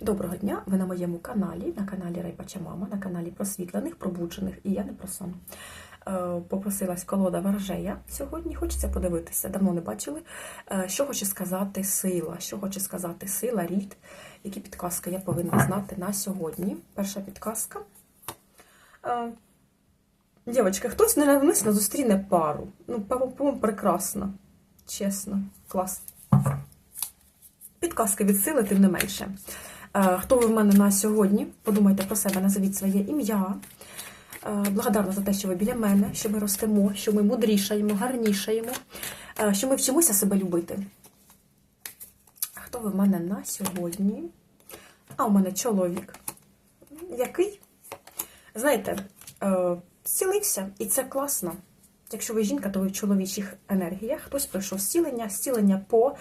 Доброго дня! Ви на моєму каналі, на каналі Райпача Мама, на каналі просвітлених, пробуджених і я не про сон. Е, Попросилась колода Ворожея сьогодні. Хочеться подивитися, давно не бачили. Е, Що хоче сказати сила? Що хоче сказати сила, рід? Які підказки я повинна знати на сьогодні? Перша підказка. Е, Дівчатка, хтось ненавмисно зустріне пару. Ну, по-моєму, прекрасно. Чесно, клас. Підказки від сили, тим не менше. Е, Хто ви в мене на сьогодні? Подумайте про себе, назовіть своє ім'я. Е, Благодарна за те, що ви біля мене, що ми ростемо, що ми мудрішаємо, гарнішаємо, е, що ми вчимося себе любити. Хто ви в мене на сьогодні? А у мене чоловік. Який? Знаєте, зцілився, і це класно. Якщо ви жінка, то ви в чоловічих енергіях. Хтось пройшов зцілення, зцілення по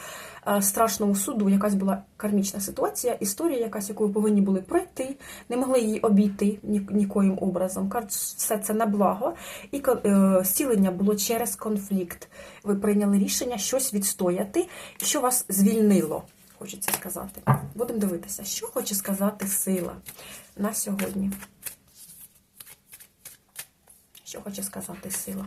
е, страшному суду, якась була кармічна ситуація, історія, якась, яку ви повинні були пройти, не могли її обійти ні, нікоїм образом. Кажуть, все це на благо. І е, зцілення було через конфлікт. Ви прийняли рішення щось відстояти, що вас звільнило, хочеться сказати. Будемо дивитися, що хоче сказати сила на сьогодні. Що хоче сказати сила?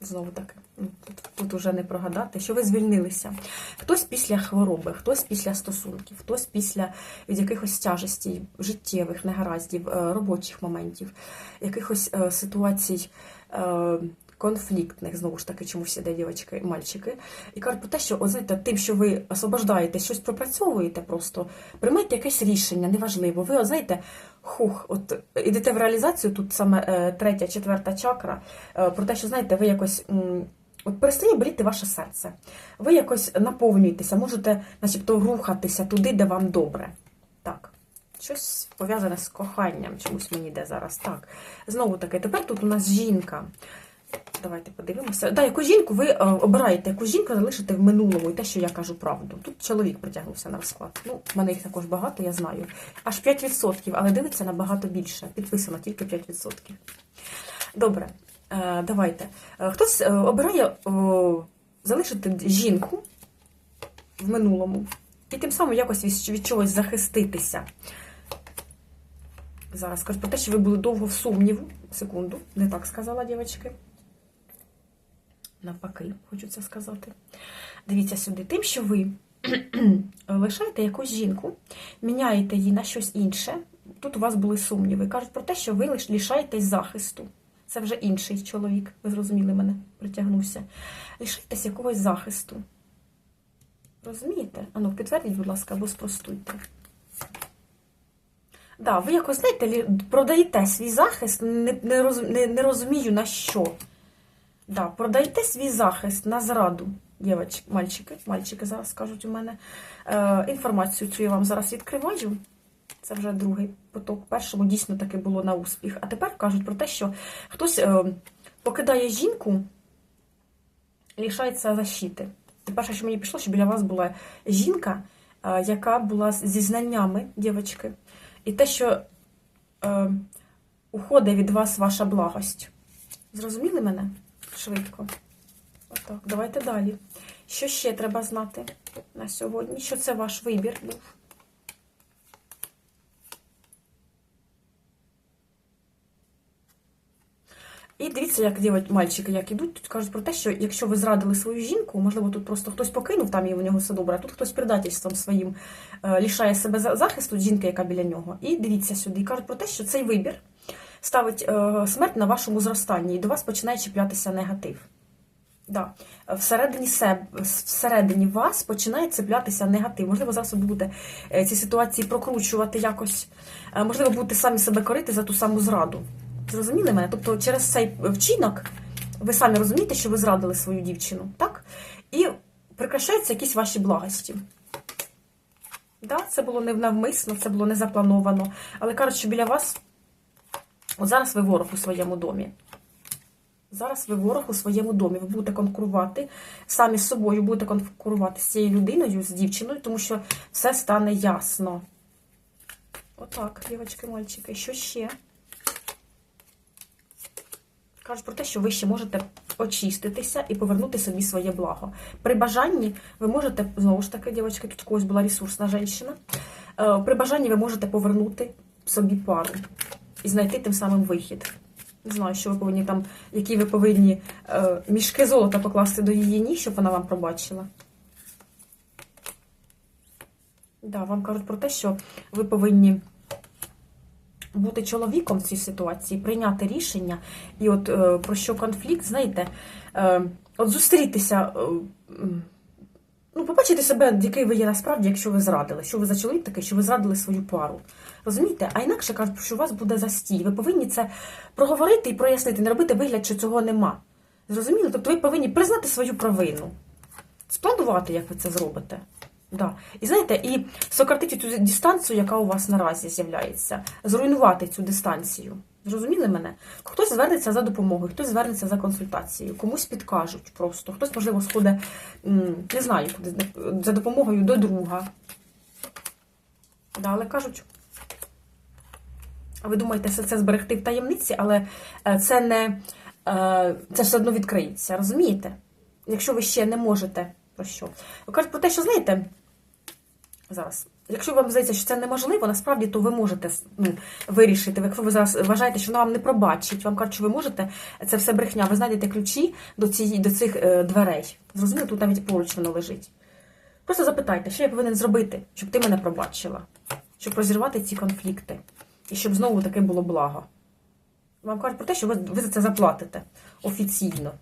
Знову таки, ну, тут, тут уже не прогадати, що ви звільнилися. Хтось після хвороби, хтось після стосунків, хтось після від якихось тяжестей, життєвих негараздів, е, робочих моментів, якихось е, ситуацій е, конфліктних, знову ж таки, чомусь іде дівчатки і мальчики. І кажуть про те, що о, знаєте, тим, що ви освобождаєте, щось пропрацьовуєте просто, приймайте якесь рішення, неважливо. Ви, о, знаєте, хух, от ідете в реалізацію, тут саме е, третя, четверта чакра, е, про те, що знаєте, ви якось. От перестає боліти ваше серце. Ви якось наповнюєтеся, можете, начебто, рухатися туди, де вам добре. Так. Щось пов'язане з коханням, чомусь мені йде зараз. Так. Знову таки, тепер тут у нас жінка. Давайте подивимося. Да, яку жінку ви е, обираєте, яку жінку залишите в минулому, і те, що я кажу правду. Тут чоловік притягнувся на розклад. Ну, в мене їх також багато, я знаю. Аж 5%, але дивиться набагато більше. Підписано тільки 5%. Добре, е, давайте. Е, Хтось обирає залишити жінку в минулому і тим самим якось від чогось захиститися. Зараз кажу про те, що ви були довго в сумніву. Секунду, не так сказала, дівчатки. Навпаки, хочу це сказати. Дивіться сюди, тим, що ви лишаєте якусь жінку, міняєте її на щось інше. Тут у вас були сумніви. Кажуть про те, що ви лиш лишаєтесь захисту. Це вже інший чоловік, ви зрозуміли мене, притягнувся. Лишайтесь якогось захисту. Розумієте? Ану, підтвердіть, будь ласка, або спростуйте. Да, ви якось, знаєте, продаєте свій захист, не, не, роз, не, не розумію на що. Да, продаєте свій захист на зраду, дівчатки, мальчики, мальчики зараз скажуть у мене. Е, інформацію цю я вам зараз відкриваю. Це вже другий поток. Першому дійсно таки було на успіх. А тепер кажуть про те, що хтось е, покидає жінку, лишається защити. І перше, що мені пішло, що біля вас була жінка, е, яка була зі знаннями, дівчатки. І те, що е, уходить від вас ваша благость. Зрозуміли мене? Швидко. Отак, давайте далі. Що ще треба знати на сьогодні? Що це ваш вибір був? І дивіться, як дівчат, мальчики, як ідуть, тут кажуть про те, що якщо ви зрадили свою жінку, можливо, тут просто хтось покинув там і у нього все добре, а тут хтось предательством своїм е, лишає себе захисту жінки, яка біля нього. І дивіться сюди, і кажуть про те, що цей вибір ставить е, смерть на вашому зростанні, і до вас починає чіплятися негатив. Да. Всередині себе, всередині вас починає цеплятися негатив. Можливо, зараз ви будете е, ці ситуації прокручувати якось. Е, Можливо, будете самі себе корити за ту саму зраду. Зрозуміли мене? Тобто через цей вчинок ви самі розумієте, що ви зрадили свою дівчину, так? І прикрашаються якісь ваші благості. Да, це було не навмисно, це було не заплановано. Але кажуть, що біля вас, от зараз ви ворог у своєму домі. Зараз ви ворог у своєму домі. Ви будете конкурувати самі з собою, будете конкурувати з цією людиною, з дівчиною, тому що все стане ясно. Отак, дівчатки, мальчики. Що ще? Кажуть про те, що ви ще можете очиститися і повернути собі своє благо. При бажанні ви можете, знову ж таки, дівчатки, тут когось була ресурсна жінка, Е, При бажанні ви можете повернути собі пару і знайти тим самим вихід. Не знаю, що ви повинні там, які ви повинні е, мішки золота покласти до її ніг, щоб вона вам пробачила. Да, вам кажуть про те, що ви повинні бути чоловіком в цій ситуації, прийняти рішення. І от е, про що конфлікт, знаєте, е, от зустрітися, е, ну, побачити себе, який ви є насправді, якщо ви зрадили, що ви за чоловік такий, що ви зрадили свою пару. Розумієте? А інакше кажуть, що у вас буде застій. Ви повинні це проговорити і прояснити, не робити вигляд, що цього нема. Зрозуміли? Тобто ви повинні признати свою провину, спланувати, як ви це зробите. Да. І знаєте, і сократити цю дистанцію, яка у вас наразі з'являється, зруйнувати цю дистанцію. Зрозуміли мене? Хтось звернеться за допомогою, хтось звернеться за консультацією, комусь підкажуть просто, хтось, можливо, сходить, не знаю, за допомогою до друга. Да, але кажуть, ви думаєте, що це зберегти в таємниці, але е, це не е, це все одно відкриється, розумієте? Якщо ви ще не можете про що? Ви кажуть про те, що знаєте, зараз, якщо вам здається, що це неможливо, насправді то ви можете ну, вирішити. Якщо ви зараз вважаєте, що вона вам не пробачить, вам кажуть, що ви можете, це все брехня, ви знайдете ключі до, цієї, до цих е, дверей. Зрозуміло, тут навіть поруч воно лежить. Просто запитайте, що я повинен зробити, щоб ти мене пробачила, щоб розірвати ці конфлікти. І щоб знову таке було благо. Вам кажуть про те, що ви, ви за це заплатите офіційно.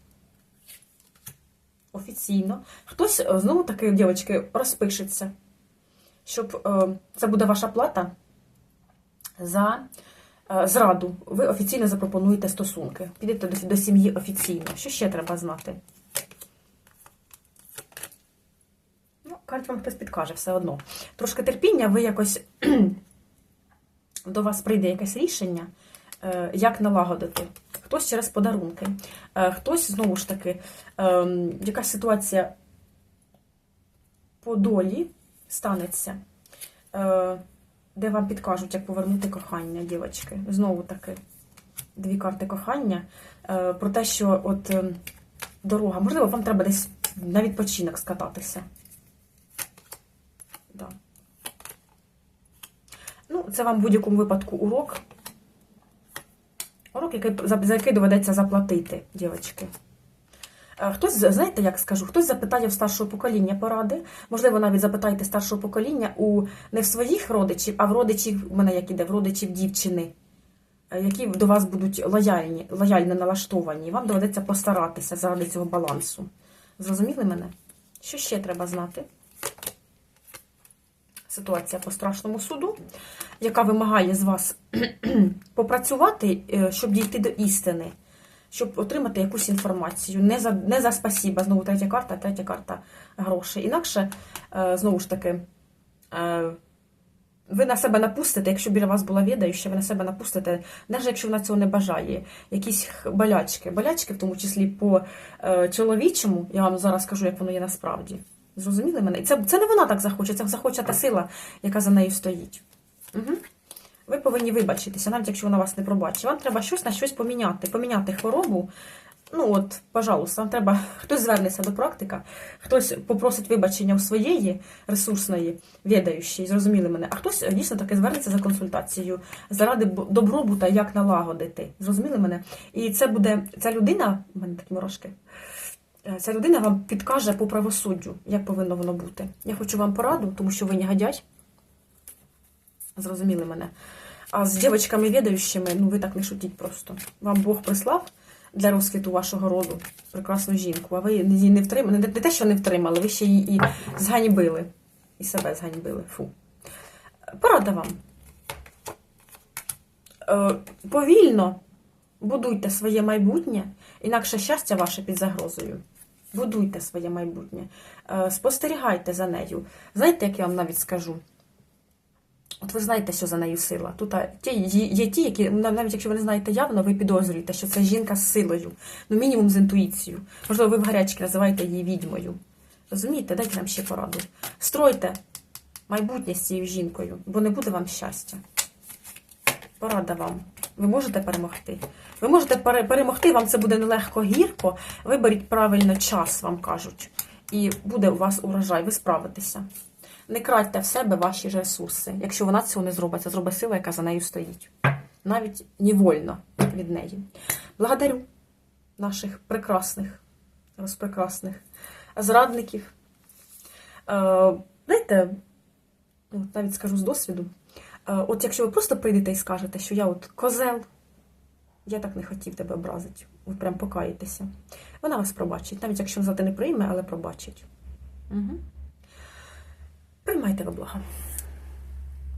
Офіційно. Хтось е, знову таки, дівчатки, розпишеться, щоб е, це буде ваша плата за е, зраду. Ви офіційно запропонуєте стосунки. Підете до, до сім'ї офіційно. Що ще треба знати? Ну, кажуть, вам хтось підкаже все одно. Трошки терпіння, ви якось до вас прийде якесь рішення, е, як налагодити. Хтось через подарунки, е, хтось, знову ж таки, е, якась ситуація по долі станеться, е, де вам підкажуть, як повернути кохання, дівчатки. Знову таки, дві карти кохання. Про те, що от е, дорога, можливо, вам треба десь на відпочинок скататися. Да. Ну, це вам в будь-якому випадку урок. Урок, який, за, який доведеться заплатити, дівчатки. Е, Хтось, знаєте, як скажу, хтось запитає в старшого покоління поради. Можливо, навіть запитайте старшого покоління у не в своїх родичів, а в родичів, в мене як іде, в родичів дівчини, е, які до вас будуть лояльні, лояльно налаштовані. Вам доведеться постаратися заради цього балансу. Зрозуміли мене? Що ще треба знати? Ситуація по страшному суду, яка вимагає з вас попрацювати, е, щоб дійти до істини, щоб отримати якусь інформацію. Не за не за спасіба, знову третя карта, третя карта грошей. Інакше, е, знову ж таки, е, ви на себе напустите, якщо біля вас була відаюча, ви на себе напустите, навіть якщо вона цього не бажає, якісь болячки. Болячки, в тому числі по чоловічому, я вам зараз скажу, як воно є насправді. Зрозуміли мене? І це, це не вона так захоче, це захоче та сила, яка за нею стоїть. Угу. Ви повинні вибачитися, навіть якщо вона вас не пробачить. Вам треба щось на щось поміняти. Поміняти хворобу. Ну от, пожалуйста, вам треба, хтось звернеться до практика, хтось попросить вибачення у своєї ресурсної, відаючої, зрозуміли мене, а хтось дійсно таки звернеться за консультацією заради добробута, як налагодити. Зрозуміли мене? І це буде ця людина, у мене такі морожки. Е, Ця людина вам підкаже по правосуддю, як повинно воно бути. Я хочу вам пораду, тому що ви негодяй. Зрозуміли мене. А з дівчатками відаючими, ну ви так не шутіть просто. Вам Бог прислав для розквіту вашого роду прекрасну жінку, а ви її не втримали. Не те, що не втримали, ви ще її і зганьбили. І себе зганьбили. Фу. Порада вам. Е, повільно будуйте своє майбутнє, інакше щастя ваше під загрозою. Будуйте своє майбутнє, Е, спостерігайте за нею. Знаєте, як я вам навіть скажу? От ви знаєте, що за нею сила. Тут є, ті, які, ну, навіть якщо ви не знаєте явно, ви підозрюєте, що це жінка з силою, ну мінімум з інтуїцією. Можливо, ви в гарячки називаєте її відьмою. Розумієте, дайте нам ще пораду. Стройте майбутнє з цією жінкою, бо не буде вам щастя. Порада вам. Ви можете перемогти. Ви можете перемогти, вам це буде нелегко гірко. Виберіть правильно час, вам кажуть. І буде у вас урожай, ви справитеся. Не крадьте в себе ваші ж ресурси. Якщо вона цього не зробить, це зробить сила, яка за нею стоїть. Навіть невольно від неї. Благодарю наших прекрасних, розпрекрасних зрадників. Е, знаєте, ну, навіть скажу з досвіду. Е, от якщо ви просто прийдете і скажете, що я от козел, я так не хотів тебе образити, ви прям покаєтеся. Вона вас пробачить, навіть якщо назад не прийме, але пробачить. Угу. Приймайте во благо.